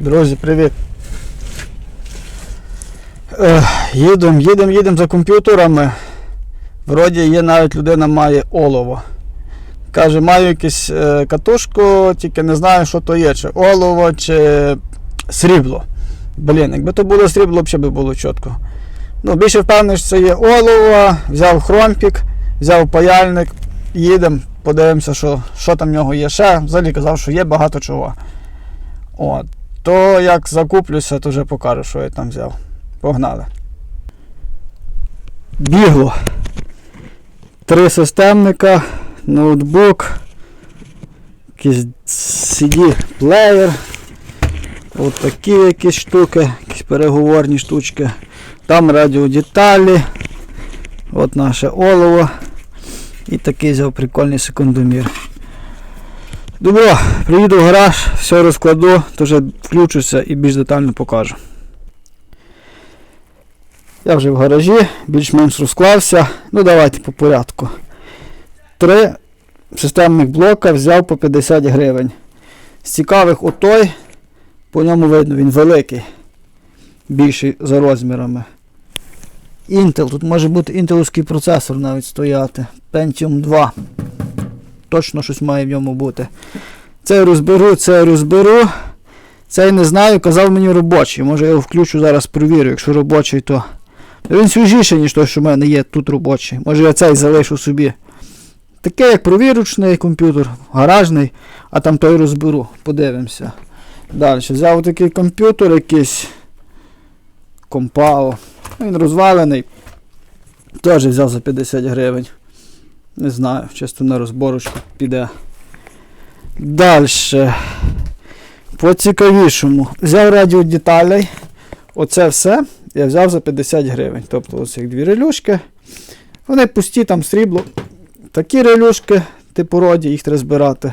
Друзі, привіт. Їдемо, їдемо, їдемо за комп'ютерами. Вроді є навіть людина має олово. Каже, маю якусь е, катушку, тільки не знаю, що то є, чи олово, чи срібло. Блін, якби то було срібло, взагалі би було чітко. Ну, більше впевнений, що це є олово, взяв хромпік, взяв паяльник, їдемо, подивимося, що, що там в нього є ще. Взагалі казав, що є багато чого. От. То як закуплюся, то вже покажу, що я там взяв. Погнали. Бігло. Три системника, ноутбук, якийсь CD-плеєр. От такі якісь штуки, якісь переговорні штучки. Там радіодеталі. От наше олово. І такий взяв прикольний секундомір. Добро, приїду в гараж, все розкладу, то вже включуся і більш детально покажу. Я вже в гаражі, більш-менш розклався. Ну давайте по порядку. Три системних блока взяв по 50 гривень. З цікавих отой, по ньому видно, він великий, більший за розмірами. Intel, тут може бути інтеловський процесор навіть стояти. Pentium 2. Точно щось має в ньому бути. Це розберу, це розберу. Цей не знаю, казав мені робочий. Може я його включу зараз провірю. Якщо робочий, то. Він свіжіший, ніж той, що в мене є тут робочий. Може я цей залишу собі. Такий як провірочний комп'ютер, гаражний, а там той розберу. Подивимося. Далі. Взяв такий комп'ютер якийсь. Компао. Він розвалений. Теж взяв за 50 гривень. Не знаю, чисто на розборочку піде. Далі. По цікавішому. Взяв радіодеталей. Оце все я взяв за 50 гривень. Тобто оці дві релюшки. Вони пусті, там срібло. Такі релюшки, типу роді, їх треба збирати.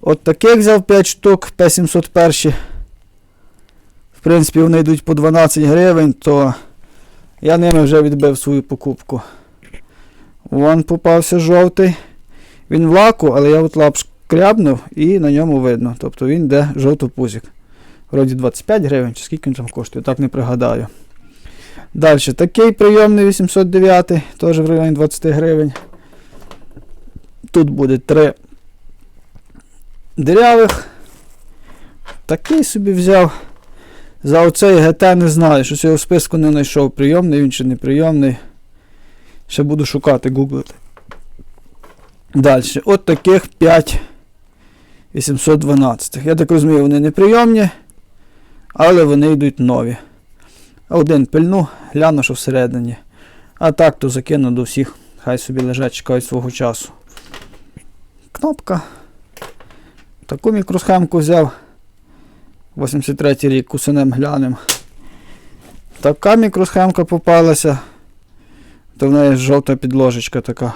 От таких взяв 5 штук, П701. В принципі, вони йдуть по 12 гривень, то я ними вже відбив свою покупку. Вон попався жовтий. Він в лаку, але я от лап шкрябнув і на ньому видно. Тобто він йде жовтопузик. Вроді 25 гривень, чи скільки він там коштує, так не пригадаю. Далі такий прийомний 809, теж в районі 20 гривень. Тут буде 3 дирявих. Такий собі взяв. За оцей ГТ не знаю, щось його в списку не знайшов. Прийомний він чи не прийомний. Ще буду шукати, гуглити. Далі. От таких 5 812. Я так розумію, вони не прийомні, але вони йдуть нові. Один пильну, гляну, що всередині. А так то закину до всіх. Хай собі лежать, чекають свого часу. Кнопка. Таку мікросхемку взяв. 83 рік кусанем глянем. Така мікросхемка попалася. То в неї жовта підложечка така.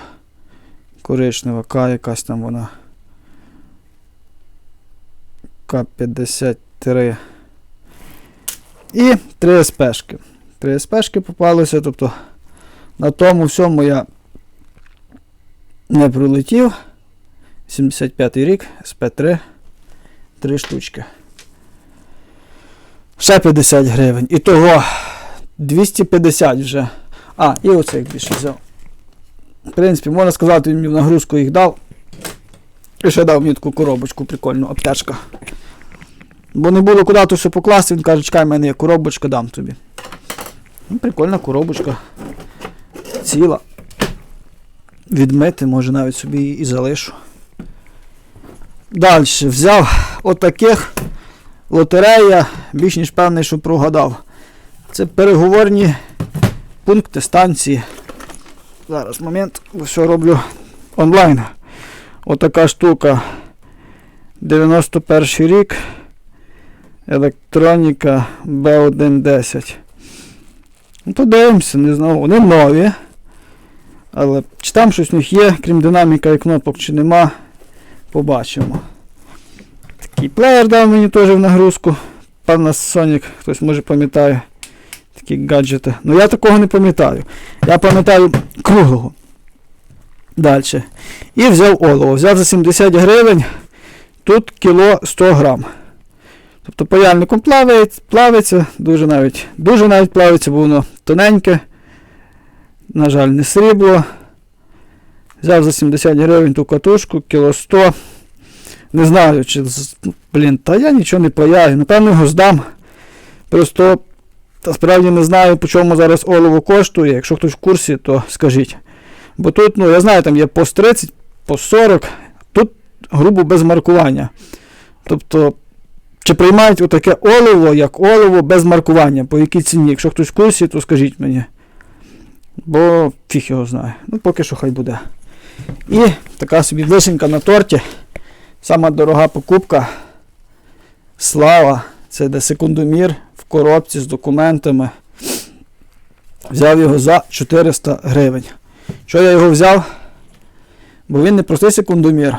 Коричнева, К якась там вона. К-53. І 3 СПшки. 3 СПшки попалися, тобто на тому всьому я не пролетів. 75 рік, СП3, 3 штучки. Ще 50 гривень. І того 250 вже. А, і оцих більше взяв. В принципі, можна сказати, він мені в нагрузку їх дав. І ще дав мені таку коробочку прикольну, аптечка. Бо не було куди то все покласти, він каже, чекай, в мене є коробочка, дам тобі. Ну, Прикольна коробочка. Ціла. Відмити, може навіть собі її і залишу. Далі взяв отаких лотерея, більш ніж певний, що прогадав. Це переговорні пункти станції. Зараз момент, все роблю онлайн. Отака штука. 91 рік. Електроніка B110. Ну, подивимося, не знаю. Вони нові. Але чи там щось в них є, крім динаміка і кнопок, чи нема, побачимо. Такий плеєр дав мені теж в нагрузку. Panasonic, хтось може пам'ятає. Такі гаджети. Ну я такого не пам'ятаю. Я пам'ятаю круглого. Далі. І взяв олово. Взяв за 70 гривень. Тут кіло 100 грам. Тобто паяльником плавається, плавиться, дуже навіть, дуже навіть плавиться, бо воно тоненьке. На жаль, не срібло. Взяв за 70 гривень ту катушку, кіло 100. Не знаю, чи. Блін, та я нічого не паяю. Напевно, його здам. Просто та справді не знаю, по чому зараз олово коштує. Якщо хтось в курсі, то скажіть. Бо тут, ну, я знаю, там є по 30, по 40, тут грубо без маркування. Тобто, чи приймають отаке олово, як олово без маркування, по якій ціні? Якщо хтось в курсі, то скажіть мені. Бо фіг його знає. Ну, поки що хай буде. І така собі вишенька на торті. Сама дорога покупка. Слава. Це де секундомір коробці з документами. Взяв його за 400 гривень. Чого я його взяв? Бо він не простий секундомір.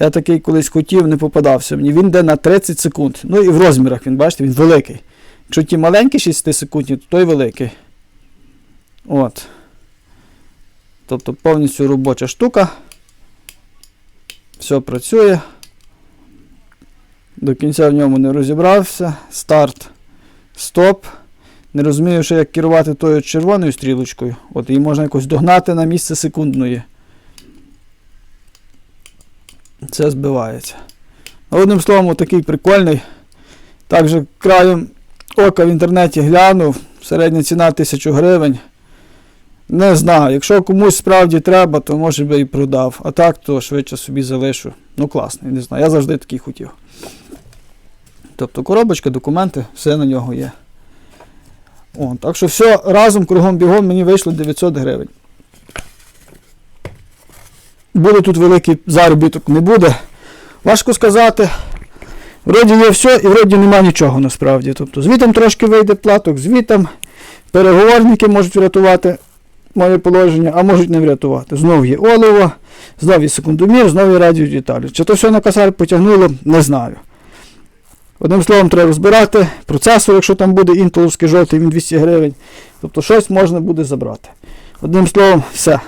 Я такий колись хотів, не попадався мені. Він йде на 30 секунд. Ну і в розмірах він, бачите, він великий. Якщо ті маленькі 6 секундні, то той великий. От. Тобто повністю робоча штука. Все працює. До кінця в ньому не розібрався. Старт. Стоп. Не розумію, що як керувати тою червоною стрілочкою. От її можна якось догнати на місце секундної. Це збивається. Одним словом, такий прикольний. Також краєм ока в інтернеті глянув. Середня ціна 1000 гривень. Не знаю. Якщо комусь справді треба, то може би і продав. А так, то швидше собі залишу. Ну класний, не знаю. Я завжди такий хотів. Тобто коробочка, документи, все на нього є. О, так що все разом кругом бігом мені вийшло 900 гривень. Буде тут великий заробіток, не буде. Важко сказати. Вроді є все і вроді нема нічого насправді. Тобто звітом трошки вийде платок, звітом переговорники можуть врятувати моє положення, а можуть не врятувати. Знов є олово, знов є секундомір, знов є радіодеталі. Чи то все на косарь потягнуло, не знаю. Одним словом, треба розбирати. Процесор, якщо там буде інтеловський жовтий, він 200 гривень. Тобто щось можна буде забрати. Одним словом, все.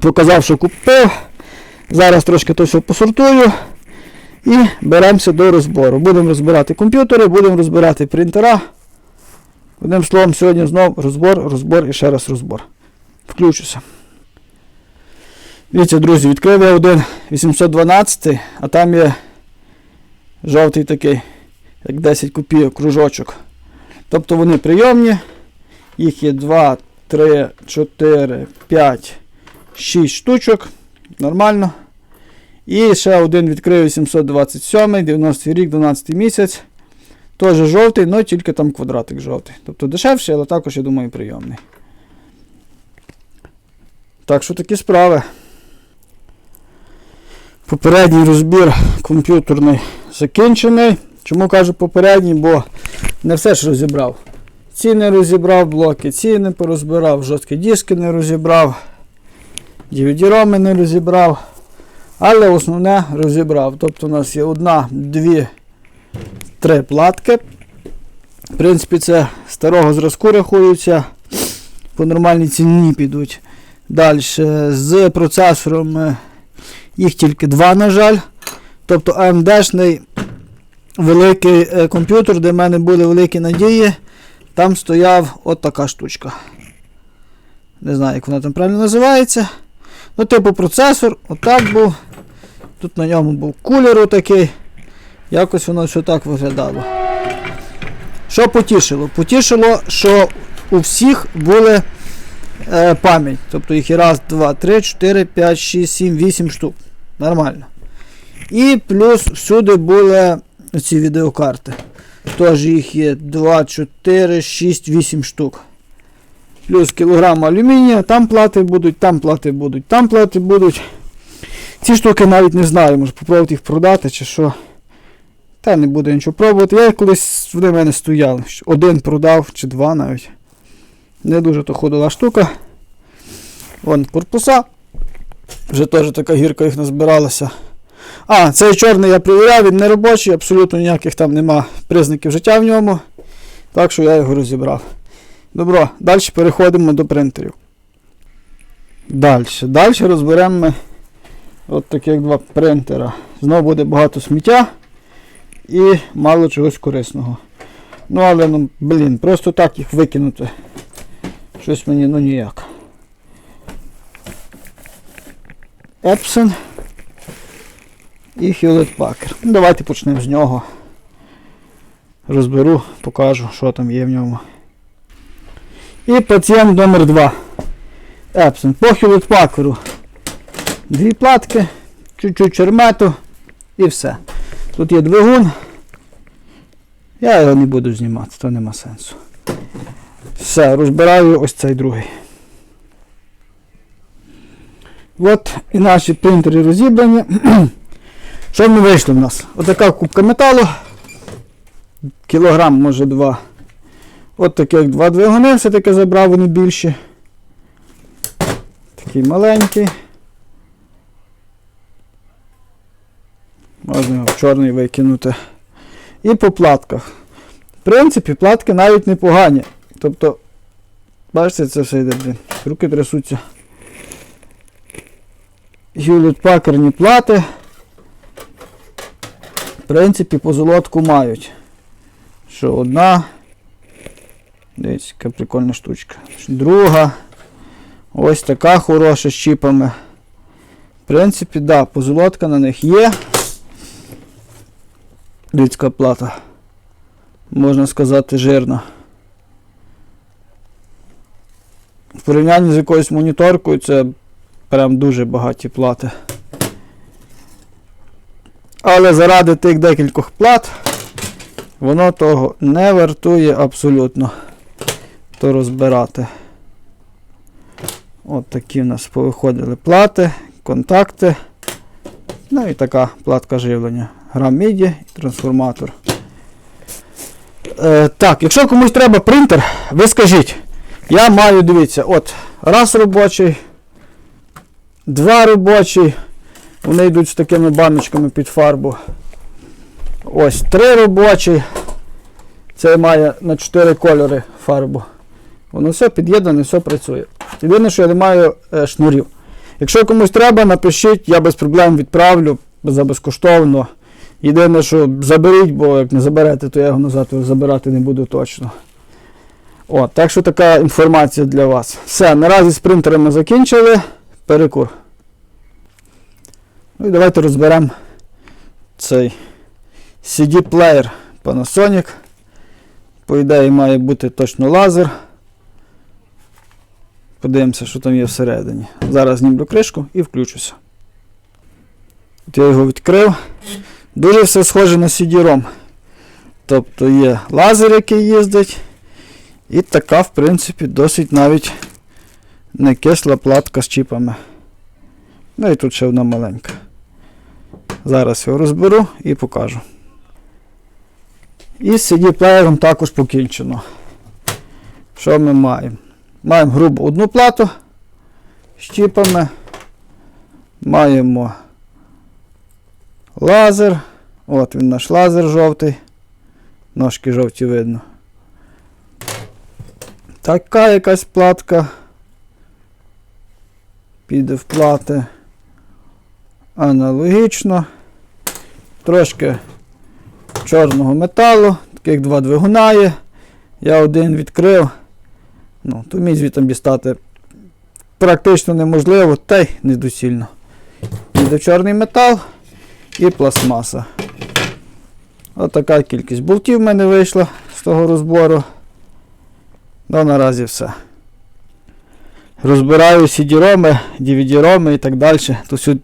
Показав, що купив. Зараз трошки то все посортую. І беремося до розбору. Будемо розбирати комп'ютери, будемо розбирати принтера. Одним словом, сьогодні знову розбор, розбор і ще раз розбор. Включуся. Дивіться, друзі, відкрив я один 812, а там є жовтий такий, як 10 копійок, кружочок. Тобто вони прийомні. Їх є 2, 3, 4, 5, 6 штучок. Нормально. І ще один відкрив 827, 90 рік, 12 місяць. Теж жовтий, але тільки там квадратик жовтий. Тобто дешевший, але також, я думаю, прийомний. Так що такі справи. Попередній розбір комп'ютерний закінчений. Чому кажу попередній, бо не все ж розібрав. Ці не розібрав блоки, ці не порозбирав, жорсткі диски не розібрав, DVD-роми не розібрав. Але основне розібрав. Тобто у нас є одна, дві, три платки. В принципі, це старого зразку рахуються. По нормальній ціні підуть. Далі з процесором їх тільки два, на жаль. Тобто AMD-шний великий е, комп'ютер, де в мене були великі надії. Там стояв от така штучка. Не знаю, як вона там правильно називається. Ну, типу процесор, отак був. Тут на ньому був кулер отакий. Якось воно все так виглядало. Що потішило? Потішило, що у всіх були е, пам'ять. Тобто їх і раз, два, три, чотири, п'ять, шість, сім, вісім штук. Нормально. І плюс всюди були ці відеокарти. Тож їх є 2, 4, 6, 8 штук. Плюс кілограм алюмінія, там плати будуть, там плати будуть, там плати будуть. Ці штуки навіть не знаю, може попробувати їх продати чи що. Та не буду нічого пробувати. Я колись вони в мене стояли. Один продав чи два навіть. Не дуже то ходила штука. Вон корпуса. Вже теж така гірка їх назбиралася. А, цей чорний я перевіряв, він не робочий, абсолютно ніяких там нема признаків життя в ньому. Так що я його розібрав. Добро, далі переходимо до принтерів. Далі. Далі розберемо ми от таких два принтера. Знову буде багато сміття. і мало чогось корисного. Ну, але, ну, блін, просто так їх викинути. Щось мені ну ніяк. Епсон і Hewlett Packard. Ну, давайте почнемо з нього. Розберу, покажу, що там є в ньому. І пацієнт номер 2 Epson. По Hewlett Packard. Дві платки, чуть-чуть чермету і все. Тут є двигун. Я його не буду знімати, то нема сенсу. Все, розбираю ось цей другий. От і наші принтери розібрані. Що ми вийшло в нас? Отака кубка металу. Кілограм, може два. От таких два двигуни, все-таки забрав, вони більші. Такий маленький. Можна його в чорний викинути. І по платках. В принципі, платки навіть непогані. Тобто, бачите, це все йде, блін. Руки трясуться. Hewlett Packardні плати. В принципі, позолотку мають. Що одна. Дивіться, яка прикольна штучка. Друга. Ось така хороша з чіпами. В принципі, да, позолотка на них є. Людська плата. Можна сказати, жирна. В порівнянні з якоюсь моніторкою це прям дуже багаті плати. Але заради тих декількох плат воно того не вартує абсолютно то розбирати. От такі в нас повиходили плати, контакти. Ну і така платка живлення. Грам міді і трансформатор. Е, так, якщо комусь треба принтер, ви скажіть. Я маю, дивіться, от раз робочий, два робочий. Вони йдуть з такими баночками під фарбу. Ось три робочі. Це має на 4 кольори фарбу. Воно все під'єднане, все працює. Єдине, що я не маю е, шнурів. Якщо комусь треба, напишіть, я без проблем відправлю за безкоштовно. Єдине, що заберіть, бо як не заберете, то я його назад забирати не буду точно. От, так що така інформація для вас. Все, наразі з принтерами закінчили. Перекур. Ну і давайте розберемо цей CD-плеєр Panasonic. По ідеї має бути точно лазер. Подивимося, що там є всередині. Зараз знімлю кришку і включуся. От я його відкрив. Дуже все схоже на CD-ROM. Тобто є лазер, який їздить. І така, в принципі, досить навіть не кисла платка з чіпами. Ну і тут ще одна маленька. Зараз його розберу і покажу. І з CD-плеєром також покінчено. Що ми маємо? Маємо грубо одну плату з чіпами. Маємо лазер. От він наш лазер жовтий. Ножки жовті видно. Така якась платка. Піде в плати. Аналогічно. Трошки чорного металу. Таких два двигуна є. Я один відкрив. Ну, то мій звітом дістати практично неможливо, та й недоцільно. Іде чорний метал і пластмаса. Отака кількість болтів в мене вийшла з того розбору. Ну, наразі все. Розбираю CD-роми, DVD-роми і так далі. Всю,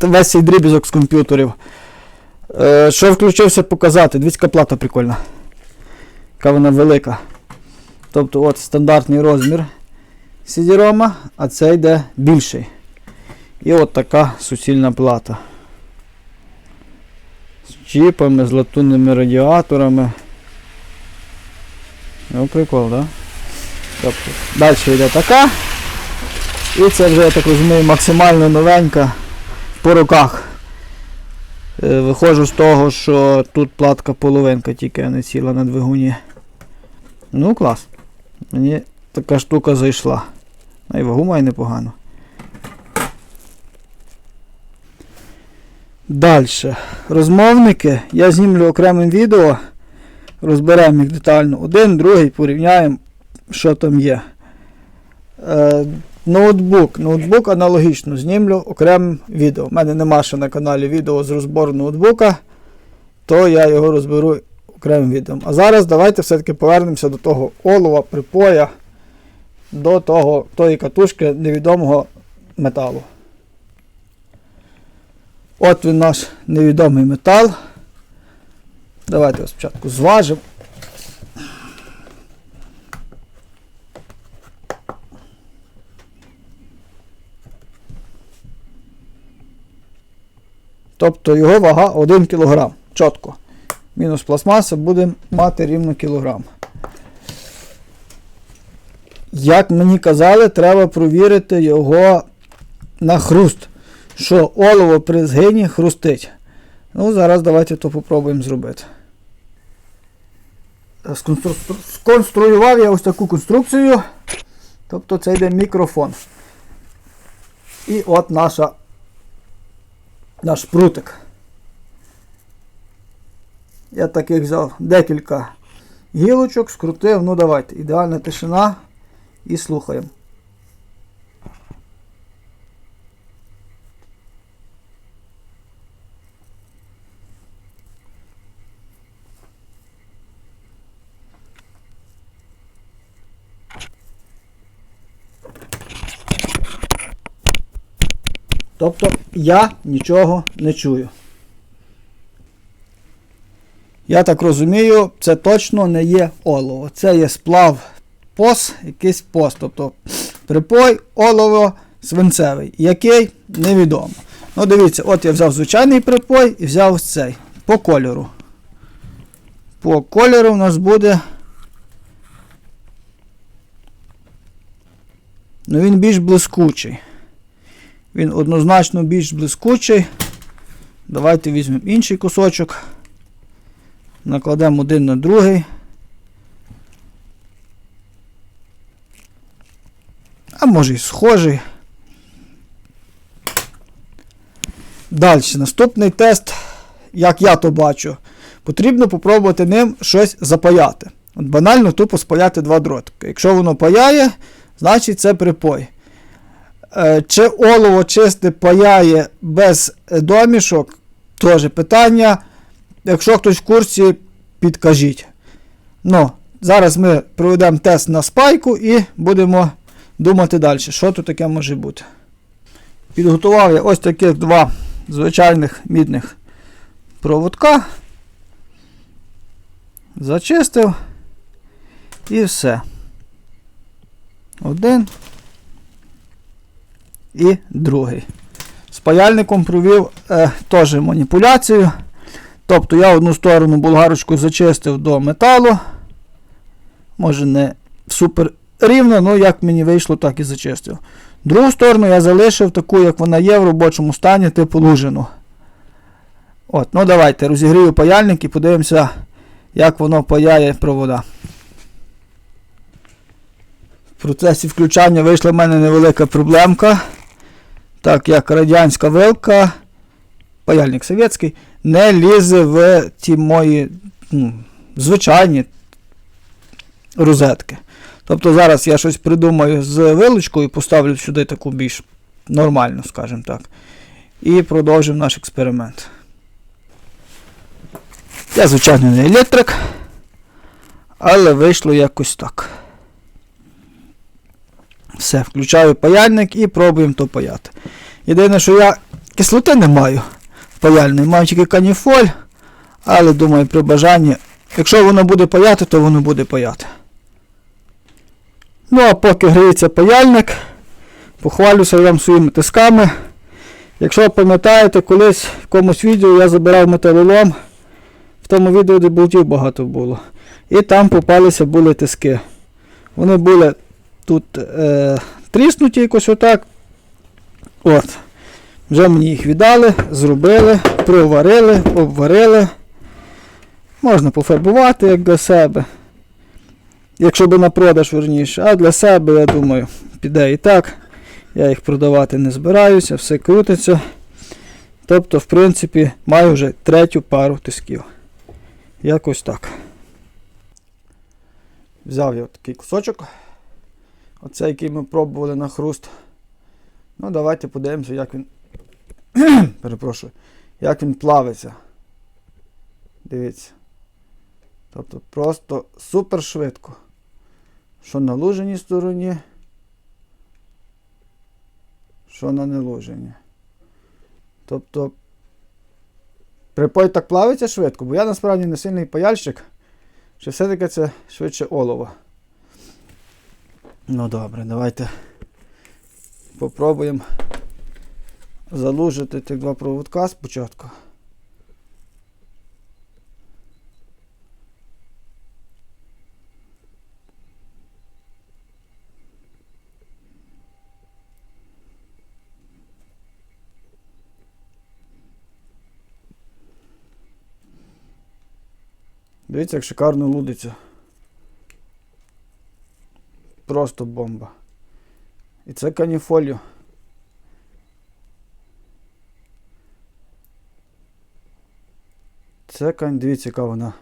весь цей дрібізок з комп'ютерів. Е, що включився показати? Дивіться, плата прикольна. Яка вона велика. Тобто от стандартний розмір CD-рома, а це йде більший. І от така суцільна плата. З чіпами, з латунними радіаторами. Ну, прикол, так? Да? Тобто, далі йде така. І це вже, я так розумію, максимально новенька по руках. Е, Виходжу з того, що тут платка половинка тільки а не ціла на двигуні. Ну, клас. Мені така штука зайшла. А й вагу має непогано. Далі. Розмовники. Я знімлю окремим відео. Розберемо їх детально. Один, другий, порівняємо, що там є. Е, ноутбук. Ноутбук аналогічно знімлю окремим відео. У мене нема ще на каналі відео з розбору ноутбука, то я його розберу окремим відео. А зараз давайте все-таки повернемося до того олова, припоя, до того, тої катушки невідомого металу. От він наш невідомий метал. Давайте його спочатку зважимо. Тобто його вага 1 кг. Чітко. Мінус пластмаса буде мати рівно кілограм. Як мені казали, треба провірити його на хруст. Що олово при згині хрустить. Ну, зараз давайте то попробуємо зробити. Сконстру- Сконструював я ось таку конструкцію. Тобто це йде мікрофон. І от наша, наш прутик. Я таких взяв декілька гілочок, скрутив. Ну давайте. Ідеальна тишина і слухаємо. Тобто я нічого не чую. Я так розумію, це точно не є олово. Це є сплав пос, якийсь пос. Тобто припой олово свинцевий. Який невідомо. Ну, дивіться, от я взяв звичайний припой і взяв цей. По кольору. По кольору у нас буде. Ну, він більш блискучий. Він однозначно більш блискучий. Давайте візьмемо інший кусочок. Накладемо один на другий. А може і схожий. Далі, наступний тест, як я то бачу, потрібно попробувати ним щось запаяти. От банально тупо спаяти два дротики. Якщо воно паяє, значить це припой. Е, Чи олово чисте паяє без е, домішок, теж питання. Якщо хтось в курсі, підкажіть. Ну, зараз ми проведемо тест на спайку і будемо думати далі, що тут таке може бути. Підготував я ось таких два звичайних мідних проводка. Зачистив. І все. Один. І другий. З паяльником провів е, теж маніпуляцію. Тобто я одну сторону болгарочку зачистив до металу. Може не супер рівно, але як мені вийшло, так і зачистив. Другу сторону я залишив таку, як вона є в робочому стані, типу лужину. От, ну давайте розігрію паяльник і подивимося, як воно паяє провода. В процесі включання вийшла в мене невелика проблемка. Так як радянська вилка, паяльник совєтський, не лізе в ті мої ну, звичайні розетки. Тобто зараз я щось придумаю з вилочкою, поставлю сюди таку більш нормальну, скажімо так. І продовжимо наш експеримент. Я, звичайно, не електрик, але вийшло якось так. Все, включаю паяльник і пробуємо то паяти. Єдине, що я кислоти не маю паяльний, маю тільки каніфоль, але думаю, при бажанні, якщо воно буде паяти, то воно буде паяти. Ну, а поки гріється паяльник, похвалюся вам своїми тисками. Якщо пам'ятаєте, колись в комусь відео я забирав металолом, в тому відео, де болтів багато було. І там попалися були тиски. Вони були тут е, тріснуті якось отак. От. Вже мені їх віддали, зробили, проварили, обварили. Можна пофарбувати як для себе. Якщо би на продаж верніше. А для себе, я думаю, піде і так. Я їх продавати не збираюся, все крутиться. Тобто, в принципі, маю вже третю пару тисків. Якось так. Взяв я такий кусочок. Оцей, який ми пробували на хруст. Ну, давайте подивимося, як він. Перепрошую, як він плавиться. Дивіться. Тобто просто супер швидко. Що на луженій стороні, що на нелуженій. Тобто припой так плавиться швидко, бо я насправді не сильний паяльщик, чи все-таки це швидше олово. Ну добре, давайте попробуємо залужити тих два проводка спочатку. Дивіться, як шикарно лудиться. Просто бомба. І це каніфоліо. Це кань, дивіться, яка вона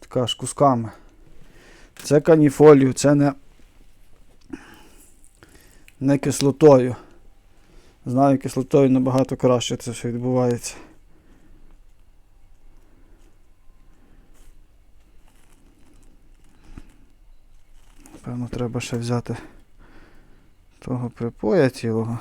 така ж кусками. Це каніфолію, це не, не кислотою. Знаю, кислотою набагато краще це все відбувається. Певно, треба ще взяти того припоя цілого.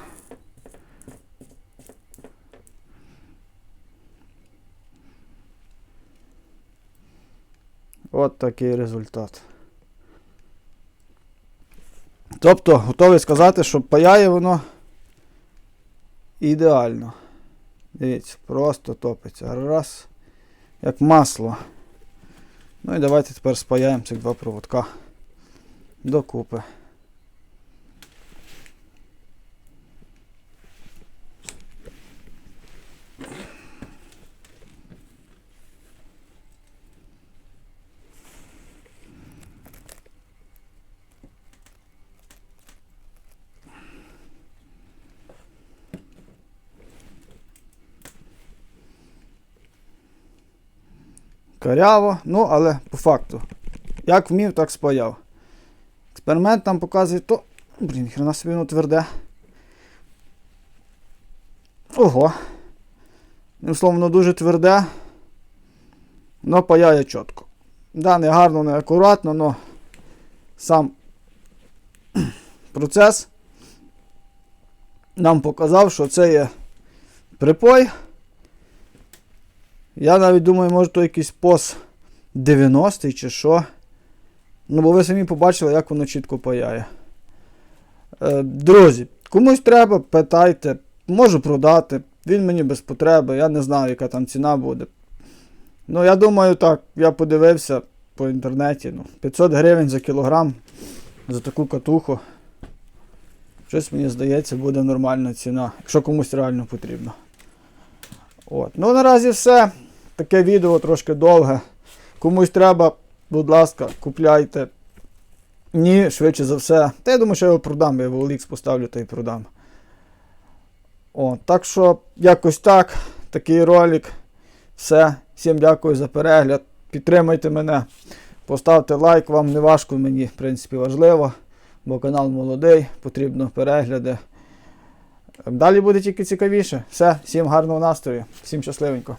От такий результат. Тобто, готовий сказати, що паяє воно ідеально. Дивіться, просто топиться. Раз. Як масло. Ну і давайте тепер спаяємо цих два проводка докупи. Каряво, ну але по факту. Як вмів, так спаяв. Експеримент нам показує то. Блін, хрена собі воно тверде. Ого. Одним словом, воно дуже тверде. Но паяє чітко. Да, не гарно, не акуратно, але сам процес нам показав, що це є припой. Я навіть думаю, може то якийсь пос 90-й чи що. Ну, бо ви самі побачили, як воно чітко паяє. Е, друзі, комусь треба, питайте, можу продати. Він мені без потреби, я не знаю, яка там ціна буде. Ну, я думаю, так, я подивився по інтернеті. ну, 500 гривень за кілограм за таку катуху. Щось мені здається, буде нормальна ціна, якщо комусь реально потрібно. От. Ну, наразі все. Таке відео трошки довге. Комусь треба, будь ласка, купляйте. Ні, швидше за все. Та я думаю, що я його продам, я в OLX поставлю та й продам. О, так що, якось так. Такий ролик. Все. Всім дякую за перегляд. Підтримайте мене. Поставте лайк, вам не важко, мені, в принципі, важливо. Бо канал молодий, потрібно перегляди. Далі буде тільки цікавіше. Все, всім гарного настрою, всім щасливенько.